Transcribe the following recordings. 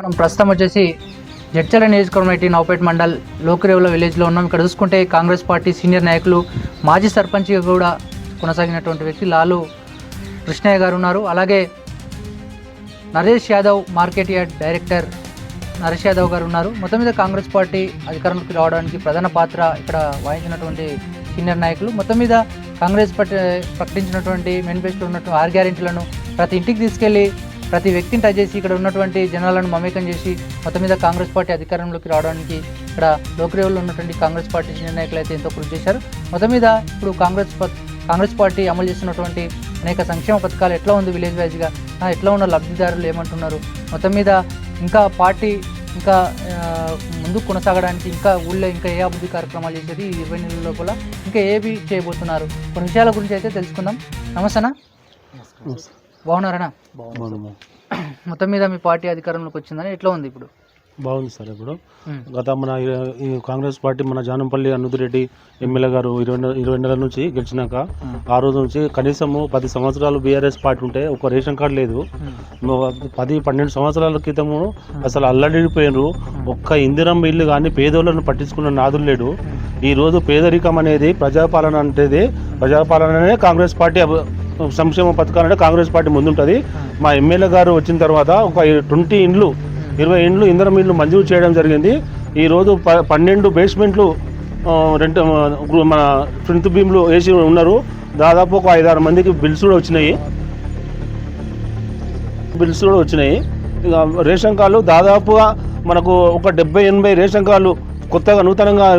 మనం ప్రస్తుతం వచ్చేసి జడ్చల నియోజకవర్గం ఐటీ నౌపేట్ మండల్ లోకరేవుల విలేజ్లో ఉన్నాం. ఇక్కడ చూసుకుంటే కాంగ్రెస్ పార్టీ సీనియర్ నాయకులు మాజీ సర్పంచ్గా కూడా కొనసాగినటువంటి వ్యక్తి లాలు కృష్ణయ్య గారు ఉన్నారు. అలాగే Naresh Yadav market yard director Naresh Yadav గారు ఉన్నారు. మొత్తం మీద కాంగ్రెస్ పార్టీ అధికారంలోకి రావడానికి ప్రధాన పాత్ర ఇక్కడ వహించినటువంటి సీనియర్ నాయకులు. మొత్తం మీద కాంగ్రెస్ పార్టీ ప్రకటించినటువంటి మేనిఫెస్టో ఉన్నటువంటి ఆరు గ్యారెంటీలను ప్రతి ఇంటికి తీసుకెళ్ళి ప్రతి వ్యక్తిని టచ్ చేసి ఇక్కడ ఉన్నటువంటి జనాలను మమేకం చేసి మొత్తం మీద కాంగ్రెస్ పార్టీ అధికారంలోకి రావడానికి ఇక్కడ లోక్రేవుల్లో ఉన్నటువంటి కాంగ్రెస్ పార్టీ సీనియర్ నాయకులు అయితే ఎంతో కృషి చేశారు. మొత్తం మీద ఇప్పుడు కాంగ్రెస్ కాంగ్రెస్ పార్టీ అమలు చేస్తున్నటువంటి అనేక సంక్షేమ పథకాలు ఎట్లా ఉంది విలేజ్ వైజ్గా ఎట్లా ఉన్న లబ్ధిదారులు ఏమంటున్నారు? మొత్తం మీద ఇంకా పార్టీ ఇంకా ముందు ముందుకు కొనసాగడానికి ఇంకా ఊళ్ళో ఇంకా ఏ అభివృద్ధి కార్యక్రమాలు చేసేది ఈ ఇరవై నెలల లోపల ఇంకా ఏవి చేయబోతున్నారు? కొన్ని విషయాల గురించి అయితే తెలుసుకుందాం. నమస్తేనా బాగున్నారనా బాగుంది మొత్తం మీద మీ పార్టీ అధికారంలోకి వచ్చిందని ఎట్లా ఉంది ఇప్పుడు? బాగుంది సార్ ఇప్పుడు. గత మన ఈ- కాంగ్రెస్ పార్టీ మన జానంపల్లి అనుదిరెడ్డి ఎమ్మెల్యే గారు ఇరవై ఇరవై నెలల నుంచి గెలిచినాక. ఆ రోజు నుంచి కనీసము పది సంవత్సరాలు బీఆర్ఎస్ పార్టీ ఉంటే ఒక రేషన్ కార్డు లేదు. పది పన్నెండు సంవత్సరాల క్రితము అసలు అల్లడిపోయినారు ఒక్క ఇందిరమ్మ ఇల్లు కానీ పేదోళ్ళను పట్టించుకున్న నాదులు లేడు. ఈ రోజు పేదరికం అనేది ప్రజాపాలన అంటే ప్రజాపాలననే కాంగ్రెస్ పార్టీ సంక్షేమ పథకాలంటే కాంగ్రెస్ పార్టీ ముందుంటుంది. మా ఎమ్మెల్యే గారు వచ్చిన తర్వాత ఒక ట్వంటీ ఇండ్లు ఇరవై ఇండ్లు ఇంధనం ఇండ్లు మంజూరు చేయడం జరిగింది. ఈరోజు ప పన్నెండు బేస్మెంట్లు రెండు మన ఫ్రంట్ బీమ్లు వేసి ఉన్నారు. దాదాపు ఒక ఐదారు మందికి బిల్స్ కూడా వచ్చినాయి. బిల్స్ కూడా వచ్చినాయి. ఇక రేషన్ కార్డులు దాదాపుగా మనకు ఒక డెబ్బై ఎనభై రేషన్ కార్డులు కొత్తగా నూతనంగా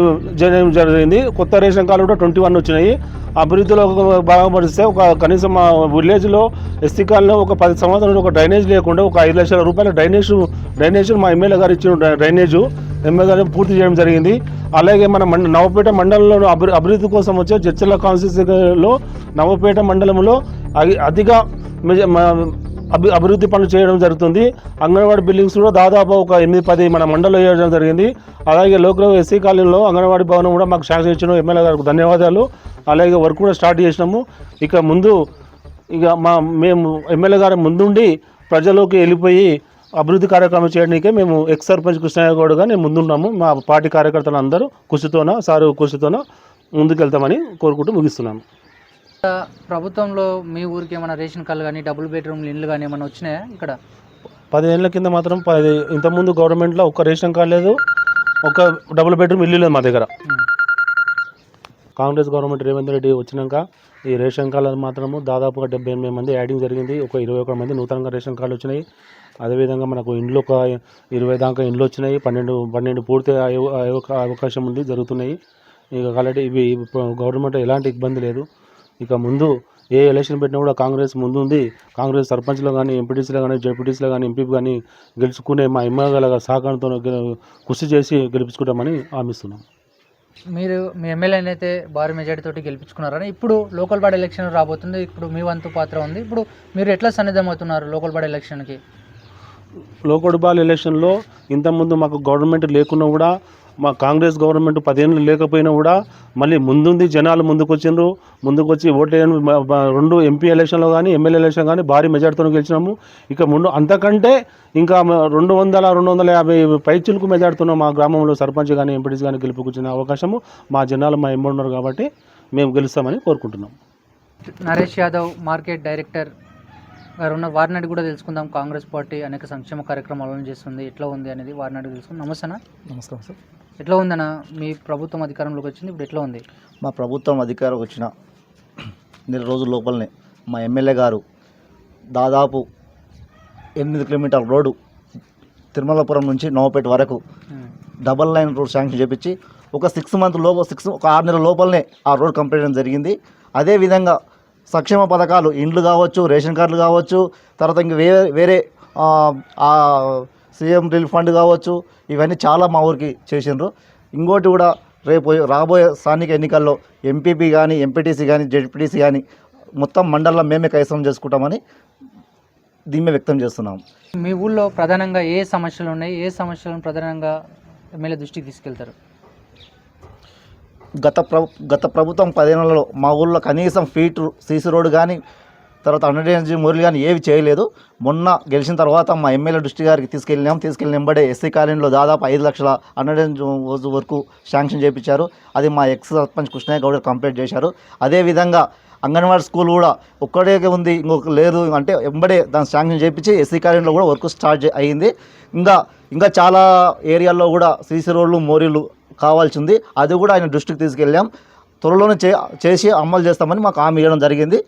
జరిగింది. కొత్త రేషన్ కార్డు కూడా ట్వంటీ వన్ వచ్చినాయి. అభివృద్ధిలో భాగం పడిస్తే ఒక కనీసం మా విలేజ్లో ఎస్సీ కాలంలో ఒక పది సంవత్సరాలు ఒక డ్రైనేజ్ లేకుండా ఒక ఐదు లక్షల రూపాయల డ్రైనేజ్ డ్రైనేజ్ మా ఎమ్మెల్యే గారు ఇచ్చిన డ్రైనేజు డ్రైనేజ్ ఎమ్మెల్యే గారు పూర్తి చేయడం జరిగింది. అలాగే మన మండ నవపేట మండలంలో అభి అభివృద్ధి కోసం వచ్చే చర్చల కాన్స్టిట్యూన్సీలో నవపేట మండలంలో అధిక అభి అభివృద్ధి పనులు చేయడం జరుగుతుంది. అంగన్వాడీ బిల్డింగ్స్ కూడా దాదాపు ఒక ఎనిమిది పది మన మండలం వేయడం జరిగింది. అలాగే లోకల్ ఎస్సీ కాలనీలో అంగన్వాడీ భవనం కూడా మాకు శాంక్షన్ ఇచ్చిన ఎమ్మెల్యే గారికి ధన్యవాదాలు. అలాగే వర్క్ కూడా స్టార్ట్ చేసినాము. ఇక ముందు ఇక మా మేము ఎమ్మెల్యే గారి ముందుండి ప్రజలోకి వెళ్ళిపోయి అభివృద్ధి కార్యక్రమం చేయడానికే మేము ఎక్స్ సర్పంచ్ కృష్ణయ్య గౌడ్గా నేను ముందున్నాము. మా పార్టీ కార్యకర్తలు అందరూ కృషితోన సారు కృషితోన ముందుకెళ్తామని కోరుకుంటూ ముగిస్తున్నాము. ప్రభుత్వంలో మీ ఊరికి ఏమైనా రేషన్ కార్డులు కానీ డబుల్ బెడ్రూమ్ ఇండ్లు కానీ ఏమైనా వచ్చినాయా ఇక్కడ? పదిహేనుల కింద మాత్రం పది ఇంతకుముందు గవర్నమెంట్లో ఒక రేషన్ కార్డు లేదు ఒక డబుల్ బెడ్రూమ్ ఇల్లు లేదు మా దగ్గర. కాంగ్రెస్ గవర్నమెంట్ రేవంత్ రెడ్డి వచ్చినాక ఈ రేషన్ కార్డులు మాత్రము దాదాపుగా డెబ్బై ఎనిమిది మంది యాడింగ్ జరిగింది. ఒక ఇరవై ఒక మంది నూతనంగా రేషన్ కార్డులు వచ్చినాయి. అదేవిధంగా మనకు ఇండ్లు ఒక ఇరవై దాకా ఇండ్లు వచ్చినాయి. పన్నెండు పన్నెండు పూర్తి అవకాశం ఉంది జరుగుతున్నాయి. ఇక కాబట్టి ఇవి గవర్నమెంట్ ఎలాంటి ఇబ్బంది లేదు. ఇక ముందు ఏ ఎలక్షన్ పెట్టినా కూడా కాంగ్రెస్ ముందు ఉంది కాంగ్రెస్ సర్పంచ్లో కానీ ఎంపీటీసీలో కానీ జడ్పీటీసీలో కానీ ఎంపీ కానీ గెలుచుకునే మా ఎమ్మెల్యేల సహకారంతో కృషి చేసి గెలిపించుకుంటామని హామీస్తున్నాం. మీరు మీ ఎమ్మెల్యేని అయితే భారీ మెజార్టీ తోటి గెలిపించుకున్నారని ఇప్పుడు లోకల్ బాడీ ఎలక్షన్ రాబోతుంది. ఇప్పుడు మీ వంతు పాత్ర ఉంది. ఇప్పుడు మీరు ఎట్లా సన్నిధం అవుతున్నారు లోకల్ బాడీ ఎలక్షన్కి? లోకడుబాల్ ఎలక్షన్లో ఇంతకుముందు మాకు గవర్నమెంట్ లేకున్నా కూడా మా కాంగ్రెస్ గవర్నమెంట్ పదేళ్ళు లేకపోయినా కూడా మళ్ళీ ముందుంది జనాలు ముందుకు వచ్చిండ్రు ముందుకు వచ్చి ఓట్లు వేయడం మ- మ- రెండు ఎంపీ ఎలక్షన్లో కానీ ఎమ్మెల్యే ఎలక్షన్ కానీ భారీ మెజార్టీతో గెలిచినాము. ఇక ముందు అంతకంటే ఇంకా రెండు వందల రెండు వందల యాభై పైచులకు మెజార్టీతో మా గ్రామంలో సర్పంచ్ కానీ ఎంపీటీసీ కానీ గెలుపుకొచ్చిన అవకాశము. మా జనాలు మా ఉన్నారు కాబట్టి మేము గెలుస్తామని కోరుకుంటున్నాం. నరేష్ యాదవ్ మార్కెట్ డైరెక్టర్ గారు ఉన్న వారిని అడిగి కూడా తెలుసుకుందాం. కాంగ్రెస్ పార్టీ అనేక సంక్షేమ కార్యక్రమాలను చేస్తుంది. ఎట్లా ఉంది అనేది వారిని అడిగి తెలుసుకుందాం నమస్తేనా నమస్కారం సార్. ఎట్లా ఉందన్న మీ ప్రభుత్వం అధికారంలోకి వచ్చింది? ఇప్పుడు ఎట్లా ఉంది? మా ప్రభుత్వం అధికారం వచ్చిన నెల రోజుల లోపలనే మా ఎమ్మెల్యే గారు దాదాపు ఎనిమిది కిలోమీటర్ల రోడ్డు తిరుమలపురం నుంచి నవపేట వరకు. డబల్ లైన్ రోడ్ శాంక్షన్ చేపించి ఒక సిక్స్ మంత్ లోపల సిక్స్ ఒక ఆరు నెలల లోపలనే ఆ రోడ్ కంప్లీట్ చేయడం జరిగింది. అదేవిధంగా సంక్షేమ పథకాలు ఇండ్లు కావచ్చు రేషన్ కార్డులు కావచ్చు తర్వాత ఇంక వేరే వేరే సీఎం రిలీఫ్ ఫండ్ కావచ్చు ఇవన్నీ చాలా మా ఊరికి చేసిండ్రు. ఇంకోటి కూడా రేపు రాబోయే స్థానిక ఎన్నికల్లో ఎంపీపీ కానీ ఎంపీటీసీ కానీ జెడ్పీటీసీ కానీ మొత్తం మండలంలో మేమే కైసం చేసుకుంటామని దీన్ని వ్యక్తం చేస్తున్నాం. మీ ఊళ్ళో ప్రధానంగా ఏ సమస్యలు ఉన్నాయి? ఏ సమస్యలను ప్రధానంగా ఎమ్మెల్యే దృష్టికి తీసుకెళ్తారు? గత ప్ర గత ప్రభుత్వం పదేళ్ళలో మా ఊళ్ళో కనీసం ఫీట్ సీసీ రోడ్డు కానీ తర్వాత అండర్టేజీ మురళి కానీ ఏవి చేయలేదు. మొన్న గెలిచిన తర్వాత మా ఎమ్మెల్యే దృష్టి గారికి తీసుకెళ్ళినాం. తీసుకెళ్ళిన వెంబడే ఎస్సీ కాలనీలో దాదాపు ఐదు లక్షల అండర్టేజ్ వరకు శాంక్షన్ చేయించారు. అది మా ఎక్స్ సర్పంచ్ కృష్ణయ్య గౌడ్ కంప్లీట్ చేశారు. అదేవిధంగా అంగన్వాడీ స్కూల్ కూడా ఒక్కడే ఉంది ఇంకొక లేదు అంటే వెంబడే దాన్ని శాంక్షన్ చేయించి ఎస్సీ కాలనీలో కూడా వర్క్ స్టార్ట్ అయ్యింది ఇంకా ఇంకా చాలా ఏరియాల్లో కూడా సీసీ రోడ్లు మోరీలు కావాల్సింది. అది కూడా ఆయన దృష్టికి తీసుకెళ్ళాం. త్వరలోనే చే చేసి అమలు చేస్తామని మాకు హామీ ఇవ్వడం జరిగింది.